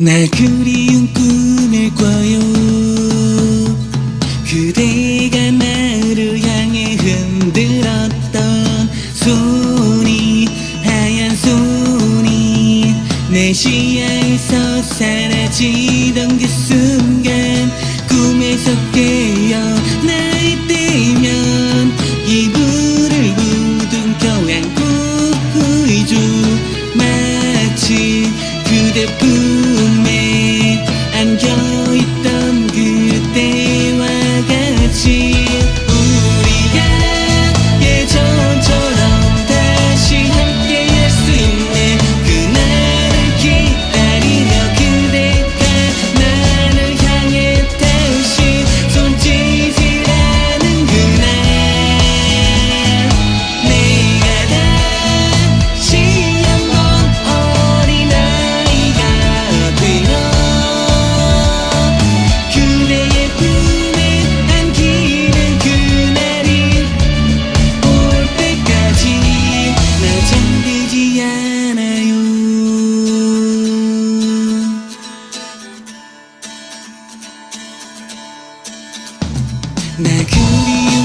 날 그리운 꿈을 꿔요. 그대가 나를 향해 흔들었던 손이 하얀 손이 내 시야에서 사라지던 그 순간 꿈에서 깨어 날 때면 이불을 부둥켜 안고 있죠 마치 그대뿐 나 그리워